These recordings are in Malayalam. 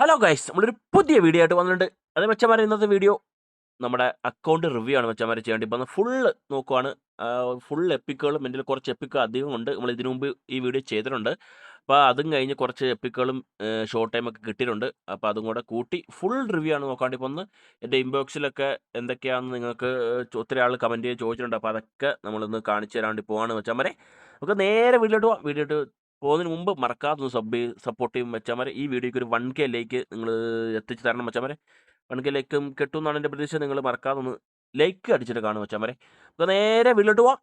ഹലോ ഗൈസ് നമ്മളൊരു പുതിയ വീഡിയോ ആയിട്ട് വന്നിട്ടുണ്ട്. അത് മെച്ചമാരെ ഇന്നത്തെ വീഡിയോ നമ്മുടെ അക്കൗണ്ട് റിവ്യൂ ആണ് മെച്ചമാരെ ചെയ്യേണ്ടി ഇപ്പം ഫുള്ള് നോക്കുവാണ്. ഫുൾ എപ്പിക്കുകളും എന്റെ കുറച്ച് എപ്പിക്ക് അധികം ഉണ്ട്. നമ്മൾ ഇതിനു മുമ്പ് ഈ വീഡിയോ ചെയ്തിട്ടുണ്ട്. അപ്പോൾ അതും കഴിഞ്ഞ് കുറച്ച് എപ്പിക്കുകളും ഷോർട്ട് ടൈമൊക്കെ കിട്ടിയിട്ടുണ്ട്. അപ്പോൾ അതും കൂടെ കൂട്ടി ഫുൾ റിവ്യൂ ആണ് നോക്കാണ്ട് ഇപ്പോൾ ഒന്ന് എന്റെ ഇൻബോക്സിലൊക്കെ എന്തൊക്കെയാണെന്ന് നിങ്ങൾക്ക് ഒത്തിരി ആൾ കമന്റ് ചെയ്ത് ചോദിച്ചിട്ടുണ്ട്. അപ്പോൾ അതൊക്കെ നമ്മളൊന്ന് കാണിച്ചു തരാണ്ട് പോവാണ് മെച്ചമാരെ നമുക്ക് നേരെ വീഡിയോട്ട് പോവാം. വീഡിയോട്ട് പോകുന്നതിന് മുമ്പ് മറക്കാതെ ഒന്ന് സബ് സപ്പോർട്ട് ചെയ്യും. വെച്ചാൽ ഈ വീഡിയോയ്ക്ക് ഒരു വൺ കെ ലൈക്ക് നിങ്ങൾ എത്തിച്ച് തരണം വെച്ചാൽ വൺ കെ ലൈക്കും കിട്ടും എന്നാണ് എന്റെ പ്രതീക്ഷ. നിങ്ങൾ മറക്കാതെ ഒന്ന് ലൈക്ക് അടിച്ചിട്ട് കാണും വെച്ചാൽ അപ്പോൾ നേരെ വീട്ടിലോട്ട് പോവാം.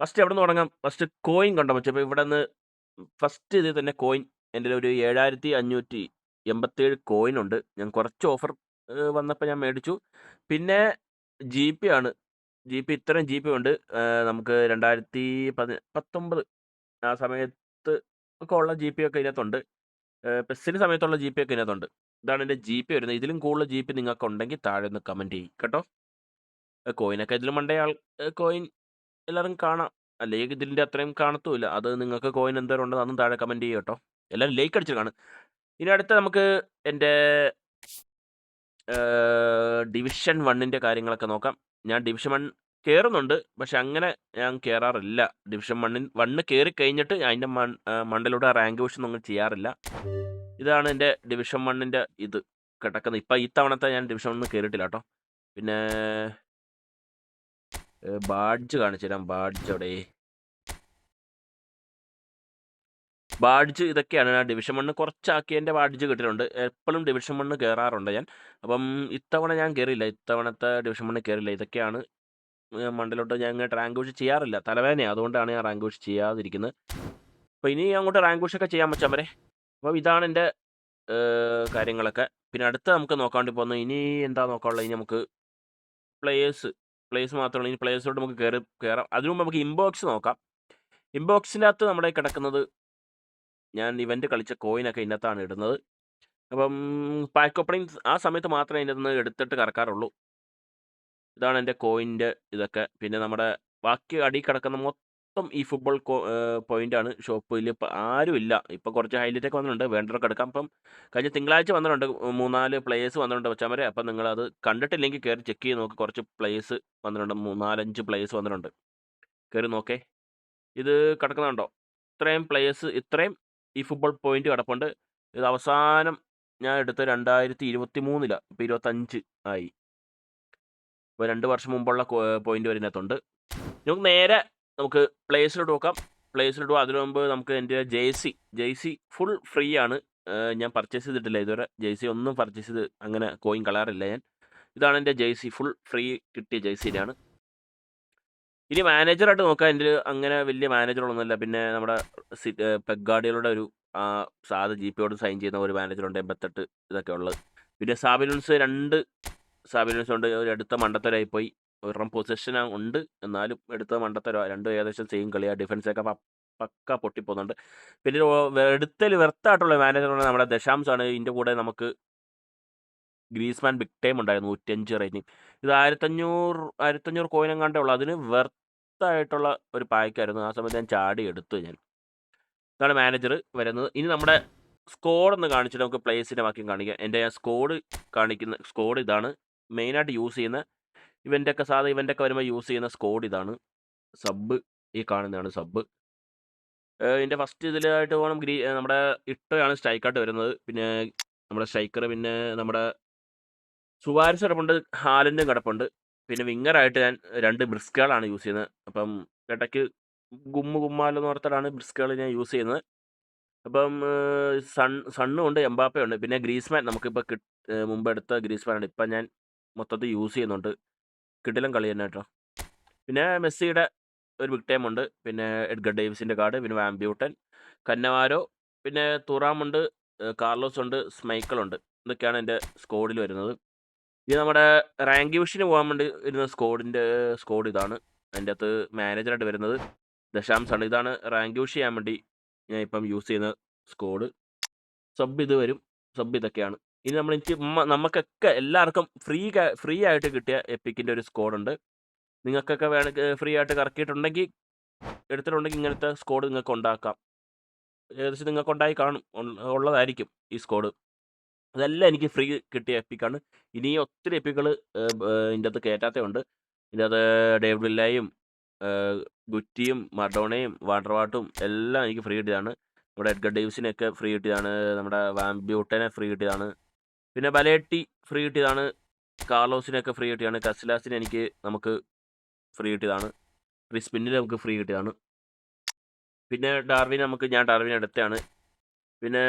ഫസ്റ്റ് എവിടെ നിന്ന് തുടങ്ങാം? ഫസ്റ്റ് കോയിൻ കണ്ടോ അപ്പോൾ ഇവിടെ നിന്ന് ഫസ്റ്റ് ഇതിൽ തന്നെ കോയിൻ എന്റെ ഒരു ഏഴായിരത്തി അഞ്ഞൂറ്റി എൺപത്തേഴ് കോയിൻ ഉണ്ട്. ഞാൻ കുറച്ച് ഓഫർ വന്നപ്പോൾ ഞാൻ മേടിച്ചു. പിന്നെ ജി പി ആണ്. ജി പി ഇത്രയും ജി പി ഉണ്ട്. നമുക്ക് രണ്ടായിരത്തി പതി പത്തൊമ്പത് ആ സമയത്ത് ഒക്കെ ഉള്ള ജി പി ഒക്കെ ഇതിനകത്തുണ്ട്. ഏഹ്, ബസ്സിന് സമയത്തുള്ള ജി പി ഒക്കെ ഇതിനകത്തുണ്ട്. ഇതാണ് എന്റെ ജി പി വരുന്നത്. ഇതിലും കൂടുതൽ ജി പി നിങ്ങൾക്കുണ്ടെങ്കിൽ താഴെ ഒന്ന് കമന്റ് ചെയ്യും കേട്ടോ. കോയിനൊക്കെ ഇതിലും മണ്ടേ ആൾ കോയിൻ എല്ലാവരും കാണാം. അല്ലെങ്കിൽ ഇതിന്റെ അത്രയും കാണത്തുമില്ല. അത് നിങ്ങൾക്ക് കോയിൻ എന്തോ ഉണ്ടെന്ന് അതൊന്നും താഴെ കമന്റ് ചെയ്യും കേട്ടോ. എല്ലാവരും ലൈക്ക് അടിച്ച് കാണും ഇനി അടുത്ത നമുക്ക് എന്റെ ഡിവിഷൻ 1 കാര്യങ്ങളൊക്കെ നോക്കാം. ഞാൻ ഡിവിഷൻ 1 കേറുന്നുണ്ട്. പക്ഷെ അങ്ങനെ ഞാൻ കേറാറില്ല. ഡിവിഷൻ വണ്ണിൽ വണ്ണ് കേറിക്കഴിഞ്ഞിട്ട് അതിന്റെ മൺ ആഹ് മണ്ടയിലൂടെ റാങ്ക് വിഷൻ ഒന്നും ചെയ്യാറില്ല. ഇതാണ് എന്റെ ഡിവിഷൻ വണ്ണിന്റെ ഇത് കിടക്കുന്നത്. ഈ ഇത്തവണത്തെ ഞാൻ ഡിവിഷൻ വണ്ണിൽ കേറിയിട്ടില്ലാട്ടോ. പിന്നെ ബാഡ്ജ് കാണിച്ചു തരാം. ബാഡ്ജ് അവിടെ ബാഡ്ജ് ഇതൊക്കെയാണ്. ഞാൻ ഡിവിഷൻ മണ്ണ് കുറച്ചാക്കി എന്റെ ബാഡ്ജ് കിട്ടിയിട്ടുണ്ട്. എപ്പോഴും ഡിവിഷൻ മണ്ണ് കേറാറുണ്ട് ഞാൻ. അപ്പം ഇത്തവണ ഞാൻ കേറിയില്ല. ഇത്തവണത്തെ ഡിവിഷൻ മണ്ണ് കേറിയില്ല. ഇതൊക്കെയാണ് മണ്ടലോട്ട് ഞാൻ ഇങ്ങനെ റാങ്ക് പുഷ് ചെയ്യാറില്ല. തലവേദനയാണ് അതുകൊണ്ടാണ് ഞാൻ റാങ്ക് പുഷ് ചെയ്യാതിരിക്കുന്നത്. അപ്പോൾ ഇനി അങ്ങോട്ട് റാങ്ക് പുഷൊക്കെ ചെയ്യാൻ പറ്റാൻ വരെ അപ്പോൾ ഇതാണ് എന്റെ കാര്യങ്ങളൊക്കെ. പിന്നെ അടുത്ത നമുക്ക് നോക്കാണ്ട് പോകുന്നു. ഇനി എന്താ നോക്കാനുള്ളത്? ഇനി നമുക്ക് പ്ലേയേഴ്സ് പ്ലേസ് മാത്രമല്ല ഇനി പ്ലേയേഴ്സോട്ട് നമുക്ക് കയറി കയറാം അതിനു മുമ്പ് നമുക്ക് ഇൻബോക്സ് നോക്കാം. ഇൻബോക്സിനകത്ത് നമ്മുടെ കിടക്കുന്നത് ഞാൻ ഇവന്റ് കളിച്ച കോയിനൊക്കെ ഇതിനകത്താണ് ഇടുന്നത്. അപ്പം പാക്ക് ഓപ്പണിങ് ആ സമയത്ത് മാത്രമേ അതിന്റെ നിന്ന് എടുത്തിട്ട് കറക്കാറുള്ളൂ. ഇതാണ് എന്റെ കോയിന്റെ ഇതൊക്കെ. പിന്നെ നമ്മുടെ ബാക്കി അടി കിടക്കുന്ന മൊത്തം ഈ ഫുട്ബോൾ പോയിന്റ് ആണ് ഷോപ്പിൽ ഇപ്പം ആരും ഇല്ല. ഇപ്പം കുറച്ച് ഹൈലൈറ്റ് ഒക്കെ വന്നിട്ടുണ്ട്. വേണ്ടവർക്ക് എടുക്കാം. അപ്പം കഴിഞ്ഞ തിങ്കളാഴ്ച വന്നിട്ടുണ്ട്. മൂന്നാൽ പ്ലേയേഴ്സ് വന്നിട്ടുണ്ട് വെച്ചാൽ അപ്പം അത് കണ്ടിട്ടില്ലെങ്കിൽ കയറി ചെക്ക് ചെയ്ത് നോക്ക്. കുറച്ച് പ്ലേയേഴ്സ് വന്നിട്ടുണ്ട്. മൂന്നാലഞ്ച് പ്ലേയേഴ്സ് വന്നിട്ടുണ്ട്. കയറി നോക്കേ. ഇത് കിടക്കുന്നുണ്ടോ? ഇത്രയും പ്ലേയേഴ്സ് ഇത്രയും ഈ ഫുട്ബോൾ പോയിന്റ് കിടപ്പുണ്ട്. ഇത് അവസാനം ഞാൻ എടുത്ത രണ്ടായിരത്തി ഇരുപത്തി മൂന്നിലാണ് ഇപ്പോൾ ഇരുപത്തഞ്ച് ആയി. ഇപ്പോൾ രണ്ട് വർഷം മുമ്പുള്ള പോയിന്റ് വരുന്നതുണ്ട് നമുക്ക് നേരെ നമുക്ക് പ്ലേസിലോട്ട് നോക്കാം. പ്ലേസിലോട്ട് അതിനു മുമ്പ് നമുക്ക് എന്റെ ജേഴ്സി ജേഴ്സി ഫുൾ ഫ്രീ ആണ്. ഞാൻ പർച്ചേസ് ചെയ്തിട്ടില്ല ഇതുവരെ. ജേഴ്സി ഒന്നും പർച്ചേസ് ചെയ്ത് അങ്ങനെ കോയിൻ കളയാറില്ല ഞാൻ. ഇതാണ് എന്റെ ജേഴ്സി ഫുൾ ഫ്രീ കിട്ടിയ ജേഴ്സിയിലാണ് ഇനി മാനേജറായിട്ട് നോക്കാം. എന്റെ അങ്ങനെ വലിയ മാനേജറൊന്നുമില്ല പിന്നെ നമ്മുടെ സി പെഗാഡികളുടെ ഒരു സാധാ ജി പിയോട് സൈൻ ചെയ്യുന്ന ഒരു മാനേജറുണ്ട് എൺപത്തെട്ട് ഇതൊക്കെ ഉള്ളത്. പിന്നെ സാബിലൻസ് രണ്ട് സാബിലൻസ് ഉണ്ട് ഒരു അടുത്ത മണ്ടത്തരായി പോയി ഒരെണ്ണം പൊസിഷൻ ഉണ്ട്. എന്നാലും എടുത്ത മണ്ടത്തര രണ്ടും ഏകദേശം സെയിം കളിയാണ് ഡിഫൻസൊക്കെ പക്ക പൊട്ടിപ്പോകുന്നുണ്ട്. പിന്നെ എടുത്തൽ വെർത്തായിട്ടുള്ള മാനേജർ മാനേജറാണ് നമ്മുടെ ദശാംശമാണ് ഇതിന്റെ കൂടെ നമുക്ക് ഗ്രീസ്മാൻ ബിഗ് ടൈം ഉണ്ടായിരുന്നു. നൂറ്റഞ്ച് റേറ്റിംഗ് ഇത് ആയിരത്തഞ്ഞൂറ് ആയിരത്തഞ്ഞൂറ് കോയിനും കണ്ടേ ഉള്ളൂ. അതിന് വെർത്തായിട്ടുള്ള ഒരു പായ്ക്കായിരുന്നു. ആ സമയത്ത് ഞാൻ ചാടി എടുത്തു ഞാൻ. ഇതാണ് മാനേജർ വരുന്നത്. ഇനി നമ്മുടെ സ്കോഡ് ഒന്ന് കാണിച്ചിട്ട് നമുക്ക് പ്ലേസിന്റെ ബാക്കി കാണിക്കാം. എന്റെ സ്കോഡ് കാണിക്കുന്ന സ്കോഡ് ഇതാണ്. മെയിനായിട്ട് യൂസ് ചെയ്യുന്ന ഇവന്റൊക്കെ സാധാ ഇവന്റൊക്കെ വരുമ്പോൾ യൂസ് ചെയ്യുന്ന സ്കോഡ് ഇതാണ്. സബ് ഈ കാണുന്നതാണ് സബ്. ഇതിന്റെ ഫസ്റ്റ് ഇതിലായിട്ട് പോകണം ഗ്രീ നമ്മുടെ ഇട്ടയാണ് സ്ട്രൈക്കായിട്ട് വരുന്നത്. പിന്നെ നമ്മുടെ സ്ട്രൈക്കർ പിന്നെ നമ്മുടെ സുവാരിസ് കിടപ്പുണ്ട് ഹാലൻഡും കിടപ്പുണ്ട്. പിന്നെ വിങ്ങറായിട്ട് ഞാൻ രണ്ട് ബ്രിസ്കുകളാണ് യൂസ് ചെയ്യുന്നത്. അപ്പം ഇടയ്ക്ക് ഗുമ്മ ഗുമ്മാലെന്ന് ഓർത്തിട്ടാണ് ബ്രിസ്കുകൾ ഞാൻ യൂസ് ചെയ്യുന്നത്. അപ്പം സൺ സണ്ണും ഉണ്ട് എംബാപ്പ ഉണ്ട്. പിന്നെ ഗ്രീസ്മാൻ നമുക്കിപ്പോൾ കിട്ട് മുമ്പെടുത്ത ഉണ്ട് ഇപ്പം ഞാൻ മൊത്തത്തിൽ യൂസ് ചെയ്യുന്നുണ്ട്. കിടിലം കളി തന്നെ കേട്ടോ. പിന്നെ മെസ്സിയുടെ ഒരു ബിഗ് ടൈം ഉണ്ട്. പിന്നെ എഡ്ഗർ ഡേവിസിന്റെ കാർഡ് പിന്നെ വാംബ്യൂട്ടൻ കന്നവാരോ പിന്നെ തുറാമുണ്ട് കാർലോസ് ഉണ്ട് സ്മൈക്കിൾ ഉണ്ട്. ഇതൊക്കെയാണ് എന്റെ സ്കോഡിൽ വരുന്നത്. ഇത് നമ്മുടെ റാങ്ക് ഡിവിഷന് പോകാൻ വേണ്ടി വരുന്ന സ്കോഡിന്റെ സ്കോഡ് ഇതാണ്. അതിന്റെ അകത്ത് മാനേജറായിട്ട് വരുന്നത് ദശാംശാണ് ഇതാണ് റാങ്ക് ഡിവിഷൻ ചെയ്യാൻ വേണ്ടി ഞാൻ ഇപ്പം യൂസ് ചെയ്യുന്ന സ്കോഡ് സബ് ഇത് വരും. സബ് ഇതൊക്കെയാണ്. ഇനി നമ്മൾ എനിക്ക് നമുക്കൊക്കെ എല്ലാവർക്കും ഫ്രീ ഫ്രീ ആയിട്ട് കിട്ടിയ എപ്പിക്കിന്റെ ഒരു സ്കോഡുണ്ട് നിങ്ങൾക്കൊക്കെ വേണമെങ്കിൽ ഫ്രീ ആയിട്ട് കറക്കിയിട്ടുണ്ടെങ്കിൽ എടുത്തിട്ടുണ്ടെങ്കിൽ ഇങ്ങനത്തെ സ്കോഡ് നിങ്ങൾക്ക് ഉണ്ടാക്കാം. ഏകദേശം നിങ്ങൾക്ക് ഉണ്ടായി കാണും ഉള്ള- ഉള്ളതായിരിക്കും ഈ സ്കോഡ് അതെല്ലാം എനിക്ക് ഫ്രീ കിട്ടിയ എപ്പിക്കാണ് ഇനിയും ഒത്തിരി എപ്പികൾ ഇതിന്റെ അകത്ത് കയറ്റാത്തതുണ്ട് ഇതിന്റെ അകത്ത് ഡേവിഡ് വില്ലയും ഗുറ്റിയും മർഡോണയും വാട്ടർവാട്ടും എല്ലാം എനിക്ക് ഫ്രീ കിട്ടിയതാണ്. നമ്മുടെ എഡ്ഗർ ഡേവിസിനെയൊക്കെ ഫ്രീ കിട്ടിയതാണ്. നമ്മുടെ വാം വാംബ്യൂട്ടനെ ഫ്രീ കിട്ടിയതാണ്. പിന്നെ ബലേട്ടി ഫ്രീ കിട്ടിയതാണ്. കാർലോസിനെയൊക്കെ ഫ്രീ കിട്ടിയതാണ്. കസ്ലാസിന് എനിക്ക് നമുക്ക് ഫ്രീ കിട്ടിയതാണ്. ക്രിസ്പിന്നിൽ നമുക്ക് ഫ്രീ കിട്ടിയതാണ്. പിന്നെ ഡാർവിൻ നമുക്ക് ഞാൻ ഡാർവിൻ എടുത്തതാണ്. പിന്നെ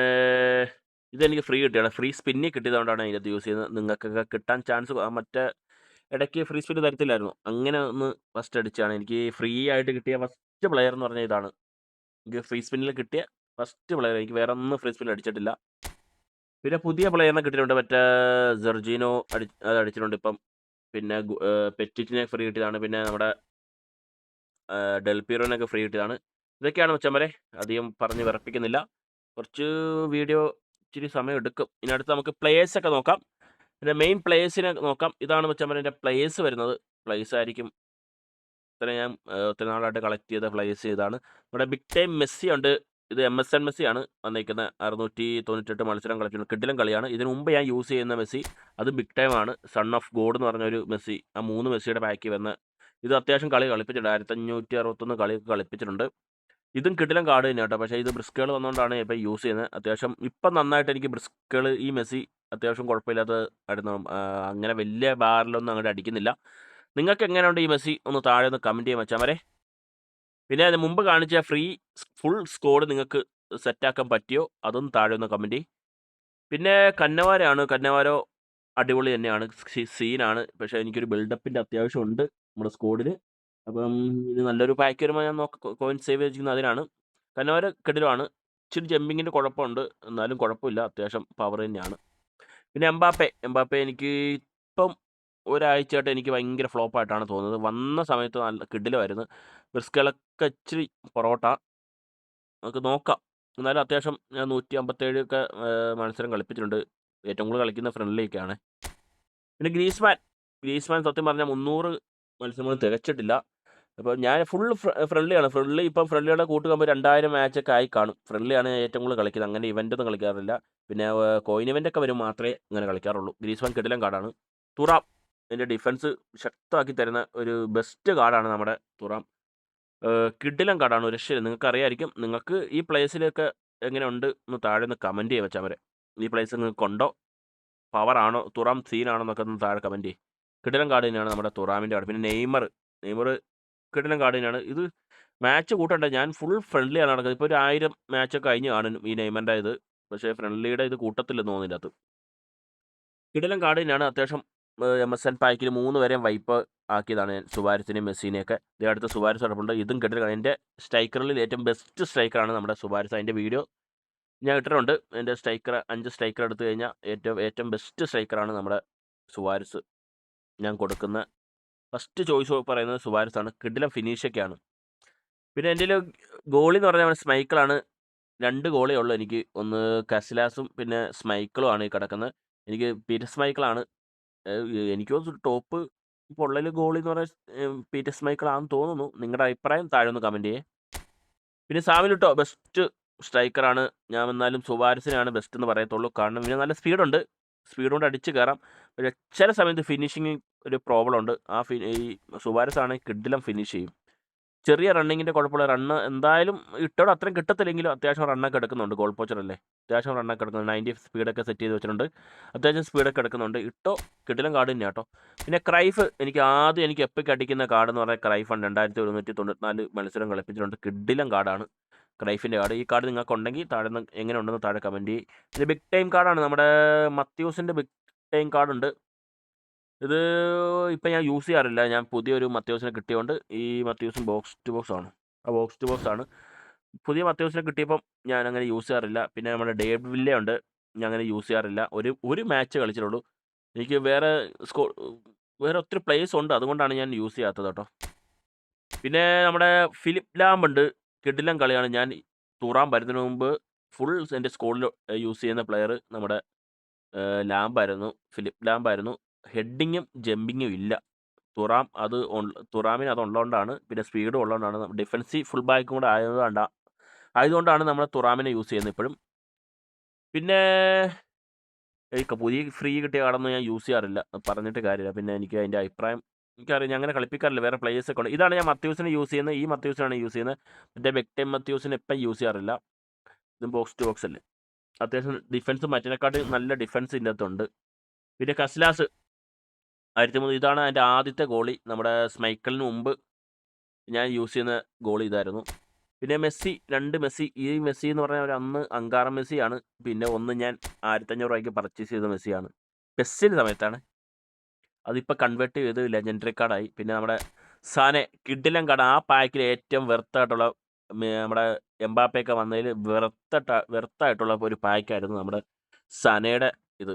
ഇതെനിക്ക് ഫ്രീ കിട്ടിയാണ് ഫ്രീ സ്പിന്നി കിട്ടിയതുകൊണ്ടാണ് അതിനകത്ത് യൂസ് ചെയ്യുന്നത്. നിങ്ങൾക്കൊക്കെ കിട്ടാൻ ചാൻസ് മറ്റേ ഇടയ്ക്ക് ഫ്രീ സ്പിന്നി തരത്തില്ലായിരുന്നു. അങ്ങനെ ഒന്ന് ഫസ്റ്റ് അടിച്ചാണ് എനിക്ക് ഫ്രീ ആയിട്ട് കിട്ടിയ ഫസ്റ്റ് പ്ലെയർ എന്ന് പറഞ്ഞ ഇതാണ്. എനിക്ക് ഫ്രീ സ്പിന്നിൽ കിട്ടിയ ഫസ്റ്റ് പ്ലെയർ എനിക്ക് വേറെ ഒന്നും ഫ്രീ സ്പിന്നിൽ അടിച്ചിട്ടില്ല. പിന്നെ പുതിയ പ്ലെയറിനെ കിട്ടിയിട്ടുണ്ട് മറ്റേ ജെർജീനോ അടി അത് അടിച്ചിട്ടുണ്ട് ഇപ്പം. പിന്നെ പെറ്റിറ്റിനെ ഫ്രീ കിട്ടിയതാണ്. പിന്നെ നമ്മുടെ ഡെൽപീറോനൊക്കെ ഫ്രീ കിട്ടിയതാണ്. ഇതൊക്കെയാണ് മച്ചമ്മരെ അധികം പറഞ്ഞ് വിറപ്പിക്കുന്നില്ല. കുറച്ച് വീഡിയോ ഇച്ചിരി സമയം എടുക്കും. ഇനി അടുത്ത് നമുക്ക് പ്ലേയേഴ്സ് ഒക്കെ നോക്കാം. പിന്നെ മെയിൻ പ്ലേയേഴ്സിനെ നോക്കാം. ഇതാണ് മച്ചമ്പരെ എന്റെ പ്ലേയേഴ്സ് വരുന്നത്. പ്ലേയേഴ്സ് ആയിരിക്കും ഇത്ര ഞാൻ ഒത്തിരി നാളായിട്ട് കളക്ട് ചെയ്ത പ്ലേയേഴ്സ് ഇതാണ്. നമ്മുടെ ബിഗ് ടൈം മെസ്സി ഉണ്ട്. ഇത് എം എസ് എൻ മെസ്സി ആണ് വന്നിരിക്കുന്നത്. അറുന്നൂറ്റി തൊണ്ണൂറ്റെട്ട് മത്സരം കളിച്ചിട്ടുണ്ട്. കിട്ടിലും കളിയാണ്. ഇതിനു മുമ്പ് ഞാൻ യൂസ് ചെയ്യുന്ന മെസ്സി അത് ബിഗ് ടൈം ആണ്. സൺ ഓഫ് ഗോഡ് എന്ന് പറഞ്ഞ ഒരു മെസ്സി ആ മൂന്ന് മെസ്സിയുടെ പാക്ക് വന്ന് ഇത് അത്യാവശ്യം കളി കളിപ്പിച്ചിട്ടുണ്ട്. ആയിരത്തി അഞ്ഞൂറ്റി അറുപത്തൊന്ന് കളി കളിപ്പിച്ചിട്ടുണ്ട്. ഇതും കിടിലം കാർഡ് തന്നെ കേട്ടോ പക്ഷേ ഇത് ബ്രിസ്കുകൾ വന്നുകൊണ്ടാണ് ഇപ്പോൾ യൂസ് ചെയ്യുന്നത്. അത്യാവശ്യം ഇപ്പം നന്നായിട്ട് എനിക്ക് ബ്രിസ്കുകൾ ഈ മെസ്സി അത്യാവശ്യം കുഴപ്പമില്ലാത്ത ആയിരുന്നു. അങ്ങനെ വലിയ ബാറിലൊന്നും അങ്ങോട്ട് അടിക്കുന്നില്ല. നിങ്ങൾക്ക് എങ്ങനെയുണ്ട് ഈ മെസ്സി? ഒന്ന് താഴെ ഒന്ന് കമന്റ് ചെയ്യാൻ വെച്ചാൽ വരെ പിന്നെ അതിന് മുമ്പ് കാണിച്ച ഫ്രീ ഫുൾ സ്കോഡ് നിങ്ങൾക്ക് സെറ്റാക്കാൻ പറ്റിയോ? അതൊന്ന് താഴെ ഒന്ന് കമന്റ് പിന്നെ കന്നവാരാണ് കന്നവാരോ അടിപൊളി തന്നെയാണ്. സീനാണ്. പക്ഷേ എനിക്കൊരു ബിൽഡപ്പിന്റെ അത്യാവശ്യമുണ്ട് നമ്മുടെ സ്കോഡിൽ അപ്പം ഇത് നല്ലൊരു പാക്ക് വരുമ്പോൾ ഞാൻ നോക്ക കോയിൻ സേവ് ചെയ്തിരിക്കുന്നത് അതിനാണ്. കന്നവാര കെടിലാണ് ഇച്ചിരി ജമ്പിങ്ങിന്റെ കുഴപ്പമുണ്ട്. എന്നാലും കുഴപ്പമില്ല. അത്യാവശ്യം പവർ തന്നെയാണ്. പിന്നെ എംബാപ്പെ. എംബാപ്പെ എനിക്ക് ഇപ്പം ഒരാഴ്ചയായിട്ട് എനിക്ക് ഭയങ്കര ഫ്ലോപ്പായിട്ടാണ് തോന്നുന്നത്. വന്ന സമയത്ത് നല്ല കിഡിലുമായിരുന്നു റിസ്കുകളൊക്കെ ഇച്ചിരി പൊറോട്ട. നമുക്ക് നോക്കാം. എന്നാലും അത്യാവശ്യം ഞാൻ നൂറ്റി അമ്പത്തേഴ് ഒക്കെ മത്സരം കളിപ്പിച്ചിട്ടുണ്ട്. ഏറ്റവും കൂടുതൽ കളിക്കുന്ന ഫ്രണ്ട്ലിയൊക്കെയാണ് പിന്നെ ഗ്രീസ്മാൻ. ഗ്രീസ്മാൻ സത്യം പറഞ്ഞാൽ മുന്നൂറ് മത്സരങ്ങൾ തികച്ചിട്ടില്ല. അപ്പോൾ ഞാൻ ഫുൾ ഫ്രണ്ട്ലിയാണ് ഫ്രണ്ട്ലി ഇപ്പം ഫ്രണ്ട്ലിയുടെ കൂട്ടുകാമ്പോൾ രണ്ടായിരം മാച്ചൊക്കെ ആയി കാണും. ഫ്രണ്ട്ലിയാണ് ഏറ്റവും കൂടുതൽ കളിക്കുന്നത്. അങ്ങനെ ഇവന്റ് ഒന്നും കളിക്കാറില്ല. പിന്നെ കോയിൻ ഇവന്റ് ഒക്കെ വരും മാത്രമേ അങ്ങനെ കളിക്കാറുള്ളൂ. ഗ്രീസ്മാൻ കിടിലം കാർഡാണ് തുറാം. എന്റെ ഡിഫൻസ് ശക്തമാക്കി തരുന്ന ഒരു ബെസ്റ്റ് കാർഡാണ് നമ്മുടെ തുറാം. കിഡിലം കാർഡാണ് ഒരു നിങ്ങൾക്ക് അറിയായിരിക്കും നിങ്ങൾക്ക് ഈ പ്ലേസിലൊക്കെ എങ്ങനെയുണ്ട് എന്ന് താഴെ ഒന്ന് കമന്റ് ചെയ്യാൻ വെച്ചാൽ ഈ പ്ലേസ് നിങ്ങൾക്ക് ഉണ്ടോ പവറാണോ തുറാം സീനാണോ എന്നൊക്കെ ഒന്ന് താഴെ കമന്റ് ചെയ്യും. കിടിലം കാർഡ് തന്നെയാണ് നമ്മുടെ തുറാമിന്റെ കാർഡ്. പിന്നെ നെയ്മർ. നെയ്മർ കിടിലം കാർഡ് തന്നെയാണ്. ഇത് മാച്ച് കൂട്ടണ്ട? ഞാൻ ഫുൾ ഫ്രണ്ട്ലിയാണ് നടക്കുന്നത്. ഇപ്പോൾ ഒരു ആയിരം മാച്ചൊക്കെ കഴിഞ്ഞ് കാണും ഈ നെയ്മറിന്റെ ഇത്. പക്ഷേ ഫ്രണ്ട്ലിയുടെ ഇത് കൂട്ടത്തില്ലെന്ന് തോന്നുന്നില്ല അത് കിടിലം കാർഡ് തന്നെയാണ് അത്യാവശ്യം എം എസ് എൻ പാക്കിൽ മൂന്ന് വരെയും വൈപ്പ് ആക്കിയതാണ് സുവാരസിനെയും മെസ്സിനെയൊക്കെ. ഇതേ അടുത്ത് സുവാരസ് കിടപ്പുണ്ട് ഇതും കിട്ടില്ല എന്റെ സ്ട്രൈക്കറിൽ ഏറ്റവും ബെസ്റ്റ് സ്ട്രൈക്കറാണ് നമ്മുടെ സുവാരസ്. അതിന്റെ വീഡിയോ ഞാൻ ഇട്ടിട്ടുണ്ട്. എന്റെ സ്ട്രൈക്കർ അഞ്ച് സ്ട്രൈക്കർ എടുത്തു കഴിഞ്ഞാൽ ഏറ്റവും ഏറ്റവും ബെസ്റ്റ് സ്ട്രൈക്കറാണ് നമ്മുടെ സുവാരസ്. ഞാൻ കൊടുക്കുന്ന ഫസ്റ്റ് ചോയ്സ് പറയുന്നത് സുബാരസ് ആണ് കിഡിലം ഫിനിഷൊക്കെയാണ്. പിന്നെ എന്റെ ഗോളി എന്ന് പറഞ്ഞാൽ സ്മൈക്കിളാണ്. രണ്ട് ഗോളേ ഉള്ളൂ എനിക്ക്. ഒന്ന് കസിലാസും പിന്നെ സ്മൈക്കിളും ആണ് ഈ കിടക്കുന്നത്. എനിക്ക് പീറ്റർ സ്മൈക്കിളാണ്. എനിക്ക് തോന്നുന്നു ടോപ്പ് പൊള്ളൽ ഗോളിന്ന് പറഞ്ഞാൽ പീറ്റർ സ്മൈക്കിളാണെന്ന് തോന്നുന്നു. നിങ്ങളുടെ അഭിപ്രായം താഴെ ഒന്ന് കമന്റ് ചെയ്യേ. പിന്നെ സാമിലിട്ടോ ബെസ്റ്റ് സ്ട്രൈക്കറാണ്. ഞാൻ എന്നാലും സുവാരസിനാണ് ബെസ്റ്റ് എന്ന് പറയത്തുള്ളൂ. കാരണം ഇവന് നല്ല സ്പീഡുണ്ട്. സ്പീഡ് കൊണ്ട് അടിച്ച് കയറാം പക്ഷേ ചില സമയത്ത് ഫിനിഷിങ് ഒരു പ്രോബ്ലം ഉണ്ട്. ആ ഫി ഈ സുവാരസ് ആണെങ്കിൽ കിഡിലം ഫിനിഷ് ചെയ്യും. ചെറിയ റണ്ണിങ്ങിന്റെ കുഴപ്പമുള്ള റണ്ണ് എന്തായാലും ഇട്ടോടെ അത്രയും കിട്ടത്തില്ലെങ്കിലും അത്യാവശ്യം റണ്ണൊക്കെ എടുക്കുന്നുണ്ട്. ഗോൾ പോച്ചറല്ലേ അത്യാവശ്യം റണ്ണൊക്കെ എടുക്കുന്നുണ്ട്. നയന്റി സ്പീഡൊക്കെ സെറ്റ് ചെയ്ത് വെച്ചിട്ടുണ്ട്. അത്യാവശ്യം സ്പീഡൊക്കെ എടുക്കുന്നുണ്ട്. ഇട്ടോ കിട്ടിലും കാർഡ് തന്നെയാണ് കേട്ടോ പിന്നെ ക്രൈഫ് എനിക്ക് ആദ്യം എനിക്ക് എപ്പോൾ അടിക്കുന്ന കാർഡ് എന്ന് പറഞ്ഞാൽ ക്രൈഫാണ് രണ്ടായിരത്തി ഒരുന്നൂറ്റി തൊണ്ണൂറ്റിനാല് മത്സരം കളിപ്പിച്ചിട്ടുണ്ട്. കിഡിലം കാർഡാണ് ക്രൈഫിന്റെ കാർഡ് ഈ കാർഡ് നിങ്ങൾക്ക് ഉണ്ടെങ്കിൽ താഴെ എങ്ങനെ ഉണ്ടെന്ന് താഴെ കമന്റ് ചെയ്യും. പിന്നെ ബിഗ് ടൈം കാർഡാണ് നമ്മുടെ മത്യൂസിന്റെ ബിഗ് ടൈം കാർഡുണ്ട് ഇത് ഇപ്പം ഞാൻ യൂസ് ചെയ്യാറില്ല. ഞാൻ പുതിയൊരു മത്യൂസിനെ കിട്ടിയതുകൊണ്ട് ഈ മത്യൂസും ബോക്സ് ടു ബോക്സ് ആണ്. ആ ബോക്സ് ടു ബോക്സ് ആണ്. പുതിയ മത്യൂസിനെ കിട്ടിയപ്പം ഞാൻ അങ്ങനെ യൂസ് ചെയ്യാറില്ല. പിന്നെ നമ്മുടെ ഡേവിഡ് വില്ല ഉണ്ട്. ഞാൻ അങ്ങനെ യൂസ് ചെയ്യാറില്ല. ഒരു ഒരു മാച്ച് കളിച്ചിട്ടുള്ളൂ. എനിക്ക് വേറെ സ്കോ വേറെ ഒത്തിരി പ്ലേസ് ഉണ്ട്. അതുകൊണ്ടാണ് ഞാൻ യൂസ് ചെയ്യാത്തത് കേട്ടോ. പിന്നെ നമ്മുടെ ഫിലിപ്പ് ലാംബ് ഉണ്ട്. കിഡിലം കളിയാണ്. ഞാൻ തുറാൻ വരുന്നതിന് മുമ്പ് ഫുൾ എന്റെ സ്കോളിൽ യൂസ് ചെയ്യുന്ന പ്ലെയർ നമ്മുടെ ലാംബായിരുന്നു ഫിലിപ്പ് ലാംബായിരുന്നു ഹെഡിങ്ങും ജമ്പിങ്ങും ഇല്ല തുറാം അത് തുറാമിന് അത് ഉള്ളതുകൊണ്ടാണ് പിന്നെ സ്പീഡും ഉള്ളതുകൊണ്ടാണ് ഡിഫൻസീവ് ഫുൾ ബാക്കും കൂടെ ആയതുകൊണ്ടാണ് ആയതുകൊണ്ടാണ് നമ്മൾ തുറാമിനെ യൂസ് ചെയ്യുന്നത് ഇപ്പോഴും പിന്നെ എനിക്ക് പുതിയ ഫ്രീ കിട്ടിയ കാർഡൊന്നും ഞാൻ യൂസ് ചെയ്യാറില്ല. പറഞ്ഞിട്ട് കാര്യമില്ല. പിന്നെ എനിക്ക് അതിന്റെ അഭിപ്രായം എനിക്കറിയാം. ഞാൻ അങ്ങനെ കളിപ്പിക്കാറില്ല. വേറെ പ്ലേയേഴ്സൊക്കെ ഉണ്ട്. ഇതാണ് ഞാൻ മത്യൂസിനെ യൂസ് ചെയ്യുന്നത്. ഈ മത്യൂസിനാണ് യൂസ് ചെയ്യുന്നത്. മറ്റേ ബെക്ടൈം മത്യൂസിനെ ഇപ്പം യൂസ് ചെയ്യാറില്ല. ഇതും ബോക്സ് ടു ബോക്സ് അല്ലേ. അത്യാവശ്യം ഡിഫൻസ് മറ്റേനെക്കാട്ടും നല്ല ഡിഫൻസ് ഇതിനകത്തുണ്ട്. പിന്നെ കസ്ലാസ് 2003 ഇതാണ് എന്റെ ആദ്യത്തെ ഗോളി. നമ്മുടെ സ്മൈക്കലിന് മുമ്പ് ഞാൻ യൂസ് ചെയ്യുന്ന ഗോളി ഇതായിരുന്നു. പിന്നെ മെസ്സി രണ്ട് മെസ്സി. ഈ മെസ്സി എന്ന് പറഞ്ഞാൽ ഒരു അന്ന് അങ്കാറ മെസ്സിയാണ്. പിന്നെ ഒന്ന് ഞാൻ ആയിരത്തഞ്ഞൂറ് രൂപയ്ക്ക് പർച്ചേസ് ചെയ്ത മെസ്സിയാണ്. പെസ്സിന്റെ സമയത്താണ്. അതിപ്പോൾ കൺവേർട്ട് ചെയ്ത് ലെജൻഡറി കാർഡായി. പിന്നെ നമ്മുടെ സാനെ കിഡിലം കാർഡ്. ആ പാക്കിൽ ഏറ്റവും മേ നമ്മുടെ എംബാപ്പയൊക്കെ വന്നതിൽ വെറുത്തട്ട വെറുത്തായിട്ടുള്ള ഒരു പാക്കായിരുന്നു നമ്മുടെ സനയുടെ ഇത്.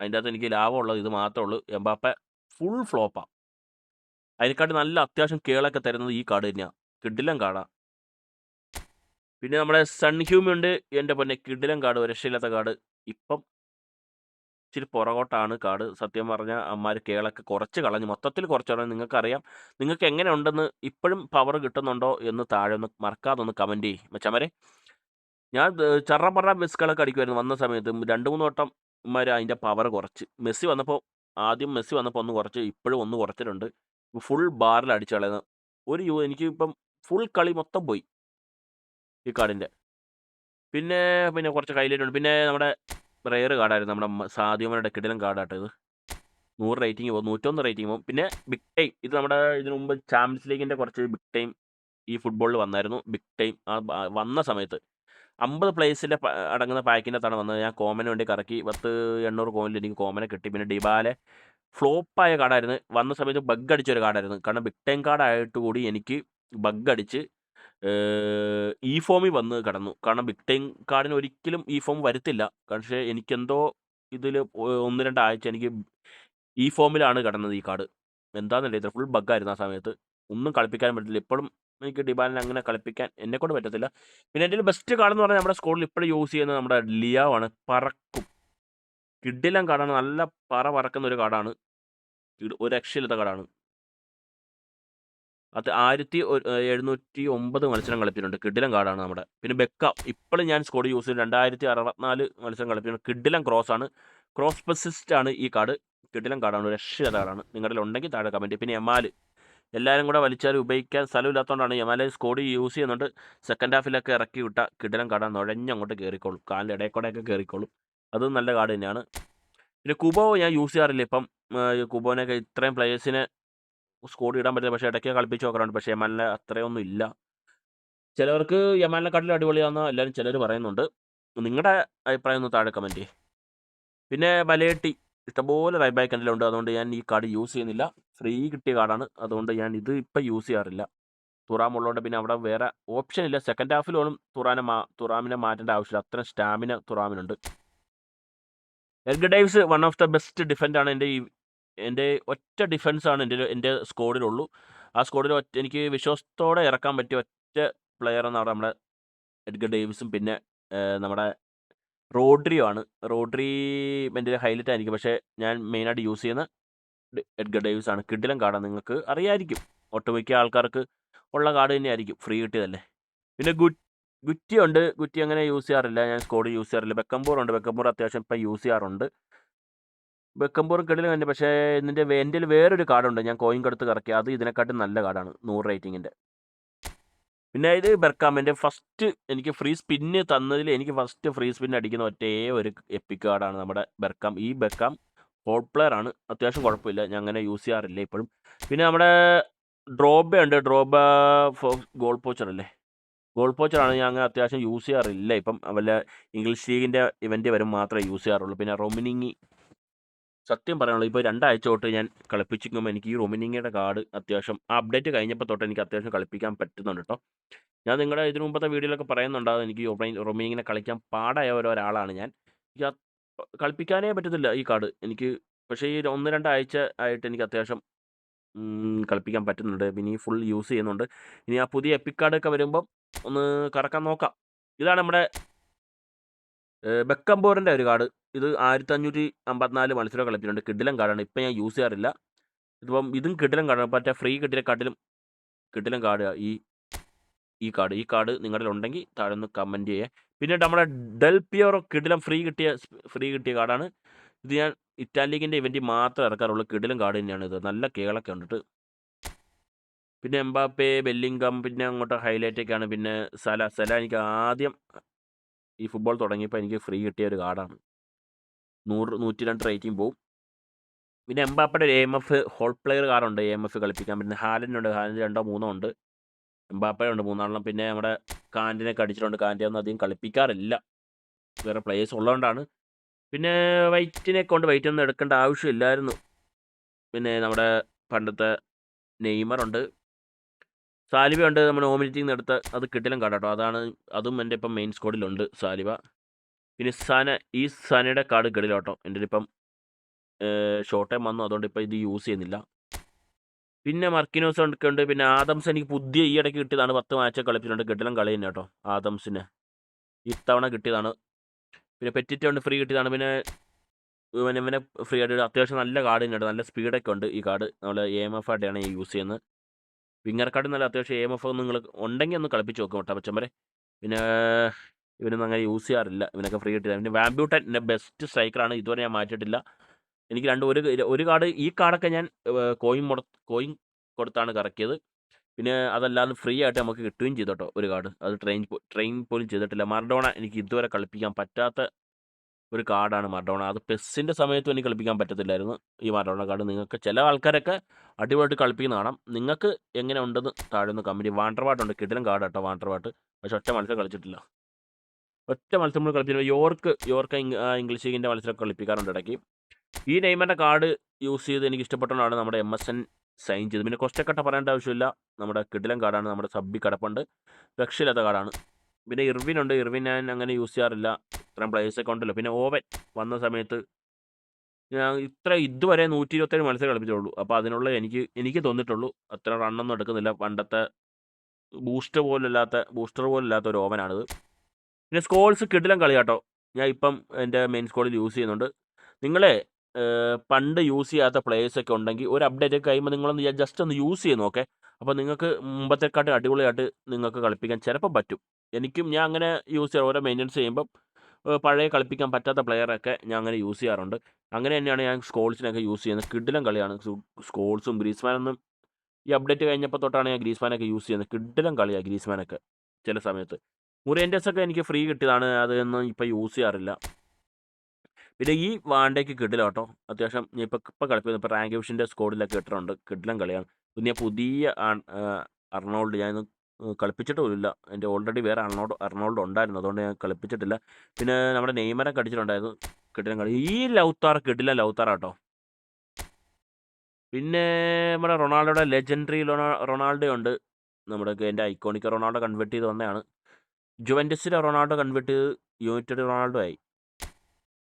അതിന്റെ അകത്ത് എനിക്ക് ലാഭമുള്ളത് ഇത് മാത്രമേ ഉള്ളൂ. എംബാപ്പ ഫുൾ ഫ്ലോപ്പാണ് അതിനെക്കാട്ടി നല്ല അത്യാവശ്യം കേളൊക്കെ തരുന്നത് ഈ കാർഡ് തന്നെയാണ് കിഡിലം കാർഡാണ് പിന്നെ നമ്മുടെ സൺ ഹ്യൂമി ഉണ്ട്. എന്റെ പൊന്നെ കിഡിലം കാർഡ്. രക്ഷയില്ലാത്ത കാർഡ്. ഇപ്പം ഇച്ചിരി പുറകോട്ടാണ് കാർഡ്. സത്യം പറഞ്ഞാൽ അമ്മമാർ കേളൊക്കെ കുറച്ച് കളഞ്ഞു. മൊത്തത്തിൽ കുറച്ച് കളഞ്ഞു. നിങ്ങൾക്കറിയാം. നിങ്ങൾക്ക് എങ്ങനെ ഉണ്ടെന്ന് ഇപ്പോഴും പവർ കിട്ടുന്നുണ്ടോ എന്ന് താഴെ ഒന്ന് മറക്കാതെ ഒന്ന് കമന്റ് ചെയ്യും മച്ചമരെ ഞാൻ ചറ പറ മിസ്കളൊക്കെ അടിക്കുമായിരുന്നു വന്ന സമയത്ത്. 2, 3 വട്ടം ഇവന്മാര് അതിന്റെ പവർ കുറച്ച്. മെസ്സി വന്നപ്പോൾ ആദ്യം മെസ്സി വന്നപ്പോൾ ഒന്ന് കുറച്ച്. ഇപ്പോഴും ഒന്ന് കുറച്ചിട്ടുണ്ട്. ഫുൾ ബാറിൽ അടിച്ചു കളയുന്നത്. ഒരു യു എനിക്ക് ഇപ്പം ഫുൾ കളി മൊത്തം പോയി. ഈ കാർഡിന്റെ. പിന്നെ പിന്നെ കുറച്ച് ഹൈലൈറ്റ് ഉണ്ട്. പിന്നെ നമ്മുടെ റെയർ കാർഡായിരുന്നു. നമ്മുടെ സാധ്യമരുടെ കിടിലം കാർഡാട്ടോ ഇത്. 100 റേറ്റിംഗ് പോകും. 101 റേറ്റിംഗ് പോകും. പിന്നെ ബിഗ് ടൈം. ഇത് നമ്മുടെ ഇതിനു മുമ്പ് ചാമ്പ്യൻസ് ലീഗിന്റെ കുറച്ച് ബിഗ് ടൈം ഈ ഫുട്ബോളിൽ വന്നായിരുന്നു. ബിഗ് ടൈം ആ വന്ന സമയത്ത് 50 പ്ലേസിലെ അടങ്ങുന്ന പാക്കിനകത്താണ് വന്നത്. ഞാൻ കോമന് വേണ്ടി കറക്കി പത്ത് എണ്ണൂറ് കോമിൽ എനിക്ക് കോമനെ കിട്ടി. പിന്നെ ഡിബാലെ ഫ്ലോപ്പായ കാർഡായിരുന്നു. വന്ന സമയത്ത് ബഗ് അടിച്ച ഒരു കാർഡായിരുന്നു. കാരണം ബിഗ് ടൈം കാർഡായിട്ട് കൂടി എനിക്ക് ബഗ് അടിച്ച് ഈ ഫോമിൽ വന്ന് കടന്നു കാരണം ബിഗ് ടൈം കാർഡിന് ഒരിക്കലും ഈ ഫോം വരത്തില്ല. പക്ഷേ എനിക്കെന്തോ ഇതിൽ 1, 2 ആഴ്ച എനിക്ക് ഈ ഫോമിലാണ് കിടന്നത് ഈ കാർഡ്. എന്താന്നറിയത്തില്ല. ഫുൾ ബഗ്ഗായിരുന്നു ആ സമയത്ത്. ഒന്നും കളിപ്പിക്കാൻ പറ്റില്ല. ഇപ്പോഴും എനിക്ക് ഡിബാലിനെ അങ്ങനെ കളിപ്പിക്കാൻ എന്നെക്കൊണ്ട് പറ്റത്തില്ല. പിന്നെ എന്റെ ബെസ്റ്റ് കാർഡ് എന്ന് പറഞ്ഞാൽ നമ്മുടെ സ്ക്വാഡിൽ ഇപ്പോഴും യൂസ് ചെയ്യുന്നത് നമ്മുടെ ലിയാവ് ആണ്. പറക്കും. കിഡിലം കാർഡാണ്. നല്ല പറ പറക്കുന്ന ഒരു കാർഡാണ്. ഒരു രക്ഷയില്ലാത്ത കാർഡാണ്. അത് ആയിരത്തി എഴുന്നൂറ്റി ഒമ്പത് മത്സരം കളിപ്പിച്ചിട്ടുണ്ട്. കിഡിലം കാർഡാണ് നമ്മുടെ. പിന്നെ ബെക്ക ഇപ്പോഴും ഞാൻ സ്കോഡ് യൂസ് ചെയ്യുന്നത് 2064 മത്സരം കളിപ്പിച്ചിട്ടുണ്ട്. ക്രോസ് ആണ് ക്രോസ് പെസിസ്റ്റ് ആണ് ഈ കാർഡ്. കിഡിലം കാർഡാണ്. ഒരു രക്ഷയില്ലാത്ത കാർഡാണ്. നിങ്ങളുടെ ഉണ്ടെങ്കിൽ താഴെ കമന്റ്. പിന്നെ യമാൽ. എല്ലാവരും കൂടെ വലിച്ചാൽ ഉപയോഗിക്കാൻ സ്ഥലമില്ലാത്തതുകൊണ്ടാണ് യമാലെ സ്കോഡ് യൂസ് ചെയ്യുന്നുണ്ട്. സെക്കൻഡ് ഹാഫിലൊക്കെ ഇറക്കി വിട്ട കിടലം കട നുഴഞ്ഞങ്ങോട്ട് കയറിക്കോളും. കാലിന്റെ ഇടയിൽ കൂടെയൊക്കെ കയറിക്കോളും. അതും നല്ല കാർഡ് തന്നെയാണ്. പിന്നെ കുബോ ഞാൻ യൂസ് ചെയ്യാറില്ല ഇപ്പം. കുബോനൊക്കെ ഇത്രയും പ്ലേയേഴ്സിനെ സ്കോഡ് ഇടാൻ പറ്റില്ല. പക്ഷേ ഇടയ്ക്ക് കളിപ്പിച്ച് നോക്കാറുണ്ട്. പക്ഷേ യമാലിനെ അത്രയൊന്നും ഇല്ല. ചിലവർക്ക് യമാലിനെക്കാട്ടിലും അടിപൊളിയാണെന്ന് എല്ലാവരും ചിലർ പറയുന്നുണ്ട്. നിങ്ങളുടെ അഭിപ്രായം ഒന്ന് താഴെ കമന്റ്. പിന്നെ ബലേട്ടി. ഇഷ്ടംപോലെ റൈ ബാക്ക് എന്റെ. അതുകൊണ്ട് ഞാൻ ഈ കാർഡ് യൂസ് ചെയ്യുന്നില്ല. ഫ്രീ കിട്ടിയ കാർഡാണ്. അതുകൊണ്ട് ഞാൻ ഇത് ഇപ്പം യൂസ് ചെയ്യാറില്ല. തുറാം ഉള്ളതുകൊണ്ട് പിന്നെ അവിടെ വേറെ ഓപ്ഷൻ ഇല്ല. സെക്കൻഡ് പോലും തുറാനെ മാ തുറാമിനെ മാറ്റേണ്ട ആവശ്യമില്ല. അത്രയും stamina തുറാമിനുണ്ട്. Edgar Davids one of the best ഡിഫൻഡാണ് എന്റെ ഈ എന്റെ ഒറ്റ ഡിഫൻസാണ് എന്റെ എന്റെ സ്കോഡിലുള്ളൂ ആ സ്കോഡിൽ ഒറ്റ എനിക്ക് വിശ്വാസത്തോടെ ഇറക്കാൻ പറ്റിയ ഒറ്റ പ്ലെയർ എന്നാണ് നമ്മുടെ എഡ്ഗർ ഡേവിസും പിന്നെ നമ്മുടെ റോഡ്രിയോ ആണ്. റോഡ്രി എന്റെ ഹൈലൈറ്റ് ആയിരിക്കും. പക്ഷേ ഞാൻ മെയിനായിട്ട് യൂസ് ചെയ്യുന്ന എഡ്ഗർ ഡേവിസ് ആണ്. കിഡിലം കാർഡാണ്. നിങ്ങൾക്ക് അറിയായിരിക്കും. ഒട്ടുമിക്ക ആൾക്കാർക്ക് ഉള്ള കാർഡ് തന്നെയായിരിക്കും. ഫ്രീ കിട്ടിയതല്ലേ. പിന്നെ ഗു ഗുറ്റി ഉണ്ട്. ഗുറ്റി അങ്ങനെ യൂസ് ചെയ്യാറില്ല. ഞാൻ സ്കോഡ് യൂസ് ചെയ്യാറില്ല. ബെക്കംപൂർ ഉണ്ട്. ബെക്കംപൂർ അത്യാവശ്യം ഇപ്പം യൂസ് ചെയ്യാറുണ്ട്. ബെക്കംപൂർ കിടിലും തന്നെ. പക്ഷേ ഇതിന്റെ എന്റെ വേറൊരു കാർഡുണ്ട്. ഞാൻ കോയിൻ കൊടുത്ത് കറക്കി. അത് ഇതിനെക്കാട്ടും നല്ല കാർഡാണ്. 100 റേറ്റിംഗിന്റെ. പിന്നെ ഇത് ബെർക്കാമിന്റെ ഫസ്റ്റ് എനിക്ക് ഫ്രീ സ്പിന്ന് തന്നതിൽ എനിക്ക് ഫസ്റ്റ് ഫ്രീ സ്പിൻ അടിക്കുന്ന ഒറ്റേ ഒരു എപ്പിക് കാർഡാണ് നമ്മുടെ ബെർക്കാം. ഈ ബെർക്കാം ഹോട്ട് പ്ലെയർ ആണ്. അത്യാവശ്യം കുഴപ്പമില്ല. ഞാൻ അങ്ങനെ യൂസ് ചെയ്യാറില്ല ഇപ്പോഴും. പിന്നെ നമ്മുടെ ഡ്രോബ ഉണ്ട്. ഡ്രോബ ഗോൾ പോച്ചർ അല്ലേ. ഗോൾ പോച്ചറാണ് ഞാൻ അങ്ങനെ അത്യാവശ്യം യൂസ് ചെയ്യാറില്ല ഇപ്പം. വല്ല ഇംഗ്ലീഷ് ലീഗിന്റെ ഇവന്റ് വരും മാത്രമേ യൂസ് ചെയ്യാറുള്ളൂ. പിന്നെ റൊമിനിങ്ങി സത്യം പറയാനുള്ളത് ഇപ്പോൾ രണ്ടാഴ്ച തൊട്ട് ഞാൻ കളിപ്പിച്ചിരിക്കുമ്പോൾ എനിക്ക് ഈ റൊമിനിങ്ങയുടെ കാർഡ് അത്യാവശ്യം അപ്ഡേറ്റ് കഴിഞ്ഞപ്പോൾ തൊട്ട് എനിക്ക് അത്യാവശ്യം കളിപ്പിക്കാൻ പറ്റുന്നുണ്ട് കേട്ടോ. ഞാൻ നിങ്ങളുടെ ഇതിനു മുമ്പത്തെ വീഡിയോയിലൊക്കെ പറയുന്നുണ്ടാകും എനിക്ക് റൊമിനിങ്ങിനെ കളിക്കാൻ പാടായ ഒരാളാണ് ഞാൻ. എനിക്ക് കളിപ്പിക്കാനേ പറ്റത്തില്ല ഈ കാർഡ്. എനിക്ക് പക്ഷേ ഈ 1, 2 ആഴ്ച ആയിട്ട് എനിക്ക് അത്യാവശ്യം കളിപ്പിക്കാൻ പറ്റുന്നുണ്ട്. പിന്നെ ഫുൾ യൂസ് ചെയ്യുന്നുണ്ട്. ഇനി ആ പുതിയ എപ്പിക് കാർഡൊക്കെ വരുമ്പം ഒന്ന് കറക്കാൻ നോക്കാം. ഇതാണ് നമ്മുടെ ഏഹ് ഒരു കാർഡ്. ഇത് 1554 മത്സരം കളിപ്പിച്ചിട്ടുണ്ട്. കിഡിലം കാർഡാണ്. ഇപ്പം ഞാൻ യൂസ് ചെയ്യാറില്ല. ഇതിപ്പം ഇതും കിഡിലം കാർഡാണ്. മറ്റേ ഫ്രീ കിട്ടിയ കാർഡിലും കിഡിലം കാർഡ് ഈ ഈ കാർഡ്. ഈ കാർഡ് നിങ്ങളുടെ ഉണ്ടെങ്കിൽ താഴെ ഒന്ന് കമന്റ് ചെയ്യേ. പിന്നെ നമ്മുടെ ഡെൽപിയോറോ കിഡിലം ഫ്രീ കിട്ടിയ ഫ്രീ കിട്ടിയ കാർഡാണ്. ഇത് ഞാൻ ഇറ്റാലിയൻ ലീഗിന്റെ ഇവന്റിൽ മാത്രമേ ഇറക്കാറുള്ളൂ കിഡിലും കാർഡ് തന്നെയാണ് ഇത് നല്ല കേളൊക്കെ ഉണ്ടിട്ട് പിന്നെ എംബാപ്പെ ബെല്ലിംഗം പിന്നെ അങ്ങോട്ട് ഹൈലൈറ്റ് ഒക്കെയാണ് പിന്നെ സല സല എനിക്ക് ആദ്യം ഈ ഫുട്ബോൾ തുടങ്ങിയപ്പോൾ എനിക്ക് ഫ്രീ കിട്ടിയ ഒരു കാർഡാണ് നൂറ് നൂറ്റി രണ്ട് റേറ്റിംഗ് പോവും. പിന്നെ എംബാപ്പയുടെ ഒരു എം എഫ് ഹോൾ പ്ലെയർ കാറുണ്ട് എം എഫ് കളിപ്പിക്കാൻ. പിന്നെ ഹാലനുണ്ട് ഹാലൻ രണ്ടോ മൂന്നോ ഉണ്ട്. എംബാപ്പയുണ്ട് മൂന്നാളെണ്ണം പിന്നെ നമ്മുടെ കാന്റിനെ കടിച്ചിട്ടുണ്ട് കാന്റി ഒന്നും അധികം കളിപ്പിക്കാറില്ല. വേറെ പ്ലേയേഴ്സ് ഉള്ളതുകൊണ്ടാണ്. പിന്നെ വൈറ്റിനെ കൊണ്ട് വൈറ്റ് ഒന്നും എടുക്കേണ്ട ആവശ്യമില്ലായിരുന്നു. പിന്നെ നമ്മുടെ പണ്ടത്തെ നെയ്മറുണ്ട് സാലിബ ഉണ്ട്. നമ്മുടെ ഹോമിനിറ്റിങ് എടുത്ത അത് കിട്ടിലും കാട്ടോ അതാണ് അതും എന്റെ ഇപ്പം മെയിൻ സ്കോഡിലുണ്ട് സാലിബ. പിന്നെ സന ഈ സനയുടെ കാർഡ് കിടിലോട്ടോ എന്റെ ഇപ്പം ഷോർട്ട് ടൈം വന്നു. അതുകൊണ്ട് ഇപ്പോൾ ഇത് യൂസ് ചെയ്യുന്നില്ല. പിന്നെ മർക്കിനോസ് ഉണ്ട് പിന്നെ ആദംസ് എനിക്ക് പുതിയ ഈ ഇടയ്ക്ക് കിട്ടിയതാണ്. പത്ത് മാച്ച് കളിപ്പിച്ചിട്ടുണ്ട്. കിട്ടിലും കളി തന്നെ കേട്ടോ. ആദംസിന്. ഇത്തവണ കിട്ടിയതാണ്. പിന്നെ പെറ്റിറ്റ് ഫ്രീ കിട്ടിയതാണ്. പിന്നെ ഇവനെ ഇവനെ ഫ്രീ ആയിട്ട് അത്യാവശ്യം നല്ല കാർഡ് തന്നെ നല്ല സ്പീഡൊക്കെ ഉണ്ട് ഈ കാർഡ്. നമ്മൾ എ എം എഫ് ആയിട്ടാണ് യൂസ് ചെയ്യുന്നത്. വിങ്ങർ കാർഡ് നല്ല അത്യാവശ്യം എ എം എഫ് നിങ്ങൾ ഉണ്ടെങ്കിൽ ഒന്ന് കളിപ്പിച്ച് നോക്കും കേട്ടോ പച്ചമ്പരെ പിന്നെ ഇവനൊന്നും അങ്ങനെ യൂസ് ചെയ്യാറില്ല. ഇവനൊക്കെ ഫ്രീ കിട്ടില്ല. പിന്നെ വാമ്പ്യൂട്ടൻ എന്റെ ബെസ്റ്റ് സ്ട്രൈക്കറാണ് ഇതുവരെ ഞാൻ മാറ്റിയിട്ടില്ല. എനിക്ക് രണ്ട് ഒരു ഒരു കാർഡ് ഈ കാർഡൊക്കെ ഞാൻ കോയിൻ മുട കോയിൻ കൊടുത്താണ് കറക്കിയത്. പിന്നെ അതല്ലാതെ ഫ്രീ ആയിട്ട് നമുക്ക് കിട്ടുകയും ചെയ്തു കേട്ടോ ഒരു കാർഡ് അത് ട്രെയിൻ ട്രെയിൻ പോലും ചെയ്തിട്ടില്ല. മർഡോണ എനിക്ക് ഇതുവരെ കളിപ്പിക്കാൻ പറ്റാത്ത ഒരു കാർഡാണ് മർഡോണ അത് പെസ്സിന്റെ സമയത്തും എനിക്ക് കളിപ്പിക്കാൻ പറ്റത്തില്ലായിരുന്നു ഈ മർഡോണ കാർഡ് നിങ്ങൾക്ക് ചില ആൾക്കാരൊക്കെ അടിപൊളിയായിട്ട് കളിപ്പിക്കുന്ന കാണാം. നിങ്ങൾക്ക് എങ്ങനെ ഉണ്ടെന്ന് താഴെ ഒന്ന് കമ്പനി വാണ്ടർ വാട്ടുണ്ട് കിടിലം കാർഡ് കേട്ടോ വാണ്ടർ വാട്ട് പക്ഷെ ഒറ്റ മത്സരം കളിച്ചിട്ടില്ല. ഒറ്റ മത്സരം നമ്മൾ കളിപ്പിച്ചില്ല യോർക്ക് യോർക്ക് ഇംഗ്ലീഷ് ലീഗിന്റെ മത്സരം കളിപ്പിക്കാറുണ്ട് ഇടയ്ക്ക്. ഈ നെയ്മറിന്റെ കാർഡ് യൂസ് ചെയ്ത് എനിക്ക് ഇഷ്ടപ്പെട്ടതാണ് നമ്മുടെ എം എസ് എൻ സൈൻ ചെയ്ത് പിന്നെ കൊസ്റ്റക്കട്ട പറയേണ്ട ആവശ്യമില്ല. നമ്മുടെ കിടിലൻ കാർഡാണ് നമ്മുടെ സബ്ബി കിടപ്പുണ്ട്. രക്ഷയില്ലാത്ത കാർഡാണ്. പിന്നെ ഇർവിൻ ഉണ്ട്. ഇർവിൻ ഞാൻ അങ്ങനെ യൂസ് ചെയ്യാറില്ല. ഇത്രയും പ്ലേയേഴ്സൊക്കെ ഉണ്ടല്ലോ. പിന്നെ ഓവൻ വന്ന സമയത്ത് ഞാൻ ഇത്ര ഇതുവരെ നൂറ്റി ഇരുപത്തേഴ് മത്സരം കളിപ്പിച്ചുള്ളൂ അപ്പോൾ അതിനുള്ള എനിക്ക് എനിക്ക് തോന്നിയിട്ടുള്ളൂ അത്ര റണ്ണൊന്നും എടുക്കുന്നില്ല. പണ്ടത്തെ ബൂസ്റ്റർ പോലല്ലാത്ത ബൂസ്റ്റർ പോലില്ലാത്ത ഒരു ഓവനാണിത്. പിന്നെ സ്കോൾസ് കിടിലം കളി കേട്ടോ ഞാൻ ഇപ്പം എന്റെ മെയിൻ സ്കോളിൽ യൂസ് ചെയ്യുന്നുണ്ട്. നിങ്ങളെ പണ്ട് യൂസ് ചെയ്യാത്ത പ്ലേയേഴ്സ് ഒക്കെ ഉണ്ടെങ്കിൽ ഒരു അപ്ഡേറ്റ് കഴിയുമ്പോൾ നിങ്ങളൊന്ന് ജസ്റ്റ് ഒന്ന് യൂസ് ചെയ്ത് നോക്കേ അപ്പോൾ നിങ്ങൾക്ക് മുമ്പത്തെക്കാട്ടും അടിപൊളിയായിട്ട് നിങ്ങൾക്ക് കളിപ്പിക്കാൻ ചിലപ്പോൾ പറ്റും. എനിക്കും ഞാൻ അങ്ങനെ യൂസ് ചെയ്യാറ് ഓരോ മെയിന്റെനൻസ് ചെയ്യുമ്പം പഴയ കളിപ്പിക്കാൻ പറ്റാത്ത പ്ലെയറൊക്കെ ഞാൻ അങ്ങനെ യൂസ് ചെയ്യാറുണ്ട്. അങ്ങനെ തന്നെയാണ് ഞാൻ സ്കോൾസിനൊക്കെ യൂസ് ചെയ്യുന്നത്. കിഡിലം കളിയാണ്. സ്കോൾസും ഗ്രീസ്മാനൊന്നും ഈ അപ്ഡേറ്റ് കഴിഞ്ഞപ്പോൾ തൊട്ടാണ് ഞാൻ ഗ്രീസ്മാനൊക്കെ യൂസ് ചെയ്യുന്നത്. കിഡിലം കളിയാണ് ഗ്രീസ്മാനൊക്കെ ചില സമയത്ത്. മുറിയന്റസ് ഒക്കെ എനിക്ക് ഫ്രീ കിട്ടിയതാണ് അതൊന്നും ഇപ്പോൾ യൂസ് ചെയ്യാറില്ല. പിന്നെ ഈ വാണ്ടേക്ക് കിടില കേട്ടോ. അത്യാവശ്യം ഞാൻ ഇപ്പോൾ ഇപ്പോൾ കളിപ്പിക്കുന്നത് ഇപ്പോൾ റാങ്ക് വിഷന്റെ സ്കോഡിലൊക്കെ ഇട്ടിട്ടുണ്ട്. കിടിലം കളിയാണ്. പിന്നെ പുതിയ അർണോൾഡ് ഞാൻ കളിപ്പിച്ചിട്ട് പോലില്ല എന്റെ ഓൾറെഡി വേറെ അർണോൾഡ് അർണോൾഡ് ഉണ്ടായിരുന്നു. അതുകൊണ്ട് ഞാൻ കളിപ്പിച്ചിട്ടില്ല. പിന്നെ നമ്മുടെ നെയ്മറൊക്കെ അടിച്ചിട്ടുണ്ടായിരുന്നു കിടിലം കളി. ഈ ലൗത്താർ കിടിലം ലൗത്താർ കേട്ടോ. പിന്നെ നമ്മുടെ റൊണാൾഡോയുടെ ലെജൻഡറി റൊണാൾഡോ ഉണ്ട് നമ്മുടെ എന്റെ ഐക്കോണിക് റൊണാൾഡോ കൺവേർട്ട് ചെയ്ത് വന്നതാണ്. ജുവന്റസിലെ റൊണാൾഡോ കൺവേർട്ട് യുണൈറ്റഡ് റൊണാൾഡോ ആയി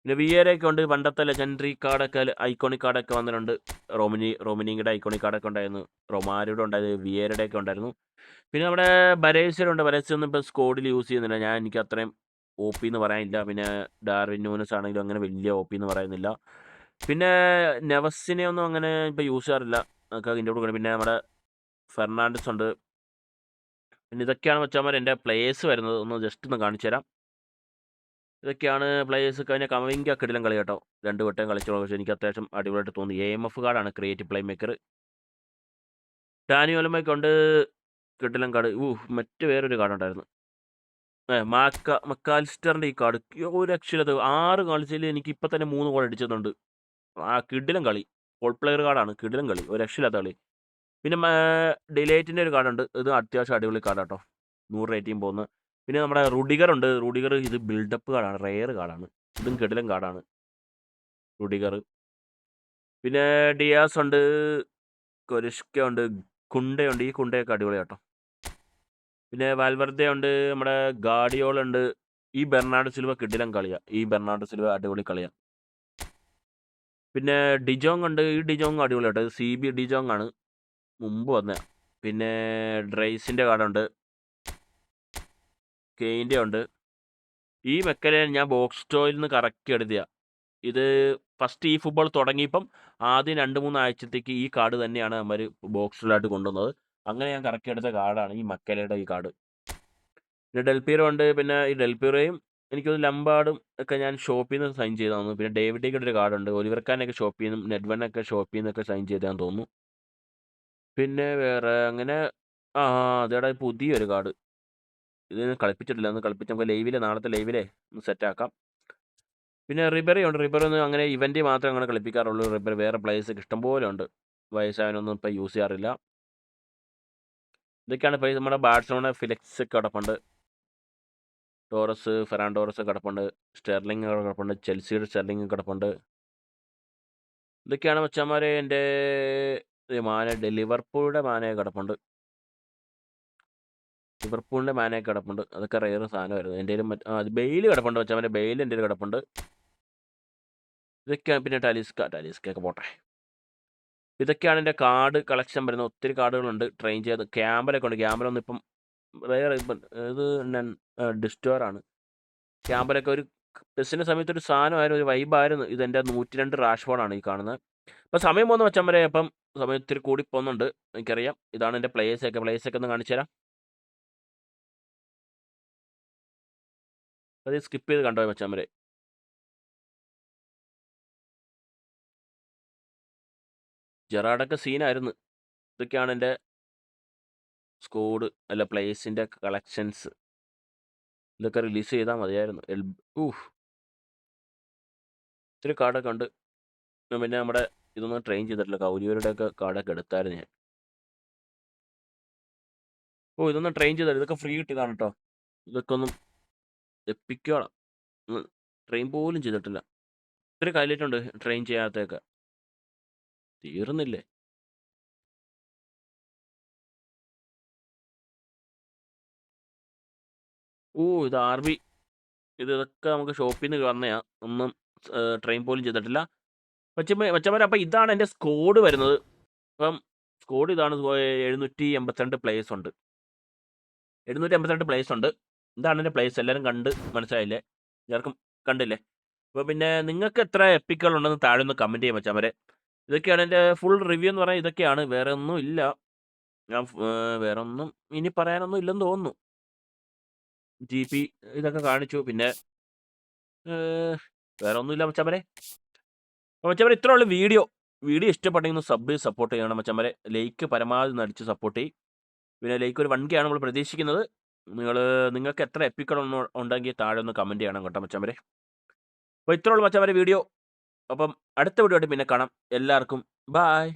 പിന്നെ വിയേരയൊക്കെ ഉണ്ട് പണ്ടത്തെ ലെജൻഡറി കാർഡൊക്കെ ഐക്കോണിക് കാർഡൊക്കെ വന്നിട്ടുണ്ട്. റോമിനി റോമിനിയുടെ ഐക്കോണിക് കാർഡൊക്കെ ഉണ്ടായിരുന്നു. റൊമാരിയുടെ ഉണ്ടായിരുന്നു വിയേരയുടെ ഒക്കെ ഉണ്ടായിരുന്നു. പിന്നെ നമ്മുടെ ബരേസിലുണ്ട് ബരേസിലൊന്നും ഇപ്പോൾ സ്കോഡിൽ യൂസ് ചെയ്യുന്നില്ല. ഞാൻ എനിക്ക് അത്രയും ഒ പി എന്ന് പറയാനില്ല. പിന്നെ ഡാർവിൻ ന്യൂനസ് ആണെങ്കിലും അങ്ങനെ വലിയ ഒ പി എന്ന് പറയുന്നില്ല. പിന്നെ നെവസിനെ ഒന്നും അങ്ങനെ ഇപ്പോൾ യൂസ് ചെയ്യാറില്ല. നമുക്ക് ഇതിന്റെ കൂടെ. പിന്നെ നമ്മുടെ ഫെർണാണ്ടസ് ഉണ്ട്. പിന്നെ ഇതൊക്കെയാണ് വെച്ചാൽ എന്റെ പ്ലേയേഴ്സ് വരുന്നത്. ഒന്ന് ജസ്റ്റ് ഒന്ന് കാണിച്ചു തരാം. ഇതൊക്കെയാണ് പ്ലേയേഴ്സ് കഴിഞ്ഞ കവിങ്ക കിടിലം കളി കേട്ടോ. രണ്ട് വട്ടം കളിച്ചോളൂ. പക്ഷേ എനിക്ക് അത്യാവശ്യം അടിപൊളിയായിട്ട് തോന്നി. എ എം എഫ് കാർഡാണ് ക്രിയേറ്റീവ് പ്ലേ മേക്കർ കൊണ്ട് കിടിലം കാർഡ് ഊ മറ്റു വേറൊരു കാർഡ് ഏ മാക്ക മക്കാലിസ്റ്ററിന്റെ ഈ കാർഡ് ഒരു രക്ഷയിലത് ആറ് കളിച്ചതിൽ എനിക്ക് ഇപ്പം തന്നെ മൂന്ന് ഗോൾ അടിച്ചതുണ്ട്. ആ കിടിലം കളി. ഓൾ പ്ലെയർ കാർഡാണ് കിടിലം കളി. ഒരു രക്ഷയില്ലാത്ത കളി. പിന്നെ ഡിലേറ്റിന്റെ ഒരു കാർഡുണ്ട്. ഇത് അത്യാവശ്യം അടിപൊളി കാർഡ് കേട്ടോ നൂറ് റേറ്റിംഗ് പോകുന്ന. പിന്നെ നമ്മുടെ റുഡിഗർ ഉണ്ട്. റുഡിഗർ ഇത് ബിൽഡപ്പ് കാർഡാണ്. റെയർ കാർഡാണ്. ഇതും കെടിലൻ കാർഡാണ്. റുഡിഗർ. പിന്നെ ഡിയാസ് ഉണ്ട്. കൊരിഷ്ക ഉണ്ട്. കുണ്ടയുണ്ട് ഈ കുണ്ടയൊക്കെ അടിപൊളി കേട്ടോ പിന്നെ വാൽവർദ്ധ ഉണ്ട്. നമ്മുടെ ഗാഡിയോൾ ഉണ്ട്. ഈ ബെർണാഡ് സിൽവ കിടിലം കളിയാണ് ഈ ബെർണാഡ് സിൽവ അടിപൊളി കളിയാണ് പിന്നെ ഡിജോങ് ഉണ്ട്. ഈ ഡിജോങ് അടിപൊളി കേട്ടോ സി ബി ഡിജോങ് ആണ്. മുമ്പ് വന്ന. പിന്നെ ഡ്രൈസിന്റെ കാർഡുണ്ട്. കെയിന്റെ ഉണ്ട്. ഈ മെക്കലെ ഞാൻ ബോക്സ് സ്റ്റോയിൽ നിന്ന് കറക്റ്റ് എടുത്തുക ഇത് ഫസ്റ്റ് ഈ ഫുട്ബോൾ തുടങ്ങിയപ്പം ആദ്യം രണ്ട് മൂന്ന് ആഴ്ചത്തേക്ക് ഈ കാർഡ് തന്നെയാണ് അവർ ബോക്സിലായിട്ട് കൊണ്ടുവന്നത്. അങ്ങനെ ഞാൻ കറക്റ്റ് എടുത്ത കാർഡാണ് ഈ മക്കലയുടെ ഈ കാർഡ്. പിന്നെ ഡെൽപീറോ ഉണ്ട്. പിന്നെ ഈ ഡെൽപീറോയും എനിക്കൊരു ലംബാർഡും ഒക്കെ ഞാൻ ഷോപ്പിൽ നിന്ന് സൈൻ ചെയ്താന്ന് പിന്നെ ഡേവിഡ് ഡേക്കയുടെ ഒരു കാർഡുണ്ട്. ഒലിവർക്കാനൊക്കെ ഷോപ്പിൽ നിന്നും നെഡ്വനൊക്കെ ഷോപ്പിൽ നിന്നൊക്കെ സൈൻ ചെയ്താന്ന് തോന്നുന്നു. പിന്നെ വേറെ അങ്ങനെ ആ അതേടാ പുതിയൊരു കാർഡ്. ഇത് കളിപ്പിച്ചിട്ടില്ല. ഒന്ന് കളിപ്പിച്ച് നമുക്ക് ലൈവിലെ നാളത്തെ ലൈവിലെ ഒന്ന് സെറ്റാക്കാം. പിന്നെ റിബറി ഉണ്ട്. റിബറി ഒന്നും അങ്ങനെ ഇവന്റ് മാത്രമേ അങ്ങനെ കളിപ്പിക്കാറുള്ളൂ. റിബർ വേറെ പ്ലേസൊക്കെ ഇഷ്ടംപോലെ ഉണ്ട്. വയസ്സായവനൊന്നും ഇപ്പം യൂസ് ചെയ്യാറില്ല. ഇതൊക്കെയാണ് ഇപ്പോൾ നമ്മുടെ ബാഴ്സലോണ ഫിലിക്സ് കിടപ്പുണ്ട്. ടോറസ് ഫെറാൻ ടോറസ് കിടപ്പുണ്ട്. സ്റ്റെർലിംഗ് കിടപ്പുണ്ട്. ചെൽസിയുടെ സ്റ്റെർലിംഗ് കിടപ്പുണ്ട്. ഇതൊക്കെയാണ് മച്ചന്മാരെ എന്റെ മാന ലിവർപൂളിന്റെ മാനയെ കിടപ്പുണ്ട്. ലിവർപൂളിന്റെ മാനയെ കിടപ്പുണ്ട്. അതൊക്കെ റെയർ സാധനമായിരുന്നു. എന്റെ മറ്റേ ബെയിൽ കിടപ്പുണ്ട് മച്ചന്മാരെ ബെയിൽ എന്റെ കിടപ്പുണ്ട്. ഇതൊക്കെയാണ് പിന്നെ ടാലിസ്ക ടാലിസ്കൊക്കെ പോട്ടെ. ഇതൊക്കെയാണ് എന്റെ കാർഡ് കളക്ഷൻ വരുന്നത്. ഒത്തിരി കാർഡുകളുണ്ട് ട്രെയിൻ ചെയ്ത് ക്യാമ്പലൊക്കെ ഉണ്ട്. ക്യാമ്പലൊന്നും ഇപ്പം റെയർ ഇപ്പം ഇത് ഡിസ്റ്റോറാണ് ക്യാമ്പലൊക്കെ ഒരു ബസ്സിന്റെ സമയത്ത് ഒരു സാധനമായിരുന്നു. ഒരു വൈബായിരുന്നു ഇതെന്റെ നൂറ്റി രണ്ട് റാഷ്ഫോർഡാണ് ഈ കാണുന്നത്. അപ്പോൾ സമയം പോകുന്ന വെച്ചാൽ വരെ അപ്പം സമയം ഇത്തിരി കൂടി പോകുന്നുണ്ട്. എനിക്കറിയാം. ഇതാണ് എന്റെ പ്ലേയേഴ്സൊക്കെ പ്ലേയേഴ്സൊക്കെ ഒന്ന് കാണിച്ചു തരാം. അത് സ്കിപ്പ് ചെയ്ത് കണ്ടോ വെച്ചാൽ വരെ? ജെറാഡൊക്കെ സീനായിരുന്നു ഇതൊക്കെയാണ് എന്റെ സ്കോഡ് അല്ല പ്ലേസിന്റെ കളക്ഷൻസ് ഇതൊക്കെ റിലീസ് ചെയ്താൽ മതിയായിരുന്നു. L uh. ഇത്തിരി കാർഡൊക്കെ ഉണ്ട്. പിന്നെ നമ്മുടെ ഇതൊന്നും ട്രെയിൻ ചെയ്തിട്ടില്ല. കൗലിയരുടെയൊക്കെ കാർഡൊക്കെ എടുത്തായിരുന്നു ഞാൻ. ഓ ഇതൊന്നും ട്രെയിൻ ചെയ്തില്ല ഇതൊക്കെ ഫ്രീ കിട്ടിയതാണ് കേട്ടോ ഇതൊക്കെ ഒന്നും എപ്പിക്കോളാം ട്രെയിൻ പോലും ചെയ്തിട്ടില്ല. ഇത്ര കയ്യിലിട്ടുണ്ട് ട്രെയിൻ ചെയ്യാത്തൊക്കെ തീർന്നില്ലേ? ഓ ഇത് ആർ ബി ഇത് ഇതൊക്കെ നമുക്ക് ഷോപ്പിൽ നിന്ന് വന്നയാ. ഒന്നും ട്രെയിൻ പോലും ചെയ്തിട്ടില്ല. മച്ചമ്മ മച്ചന്മാരെ അപ്പം ഇതാണ് എന്റെ സ്കോഡ് വരുന്നത്. അപ്പം സ്കോഡ് ഇതാണ് എഴുന്നൂറ്റി എൺപത്തിരണ്ട് പ്ലേയേഴ്സ് ഉണ്ട്. എഴുന്നൂറ്റി എൺപത്തിരണ്ട് പ്ലേയേഴ്സ് ഉണ്ട്. ഇതാണ് എന്റെ പ്ലേസ് എല്ലാവരും കണ്ട് മനസ്സിലായില്ലേ? എല്ലാവർക്കും കണ്ടില്ലേ? അപ്പോൾ പിന്നെ നിങ്ങൾക്ക് എത്ര എപ്പിക്കുകൾ ഉണ്ടെന്ന് താഴെ ഒന്ന് കമന്റ് ചെയ്യാൻ മച്ചാമരെ ഇതൊക്കെയാണ് എന്റെ ഫുൾ റിവ്യൂ എന്ന് പറയാൻ ഇതൊക്കെയാണ്. വേറെ ഒന്നും ഇല്ല. ഞാൻ വേറെ ഒന്നും ഇനി പറയാനൊന്നും ഇല്ലെന്ന് തോന്നുന്നു. ജി പി ഇതൊക്കെ കാണിച്ചു. പിന്നെ വേറെ ഒന്നുമില്ല മച്ചമ്മരെ മച്ചമ്മരെ ഇത്ര ഉള്ള വീഡിയോ. വീഡിയോ ഇഷ്ടപ്പെട്ടെങ്കിൽ സബ് സപ്പോർട്ട് ചെയ്യണം മച്ചമ്മരെ ലൈക്ക് പരമാവധി നടിച്ച് സപ്പോർട്ട് ചെയ്യും. പിന്നെ ലൈക്ക് ഒരു വൺ ആണ് നമ്മൾ പ്രതീക്ഷിക്കുന്നത്. നിങ്ങൾ നിങ്ങൾക്ക് എത്ര എപ്പിക്കണം ഉണ്ടെങ്കിൽ താഴെ ഒന്ന് കമന്റ് ചെയ്യണം കേട്ടോ മച്ചമ്മരെ അപ്പോൾ ഇത്രയുള്ള മച്ചമ്മരെ വീഡിയോ. അപ്പം അടുത്ത വീഡിയോ ആയിട്ട് പിന്നെ കാണാം. എല്ലാവർക്കും ബായ്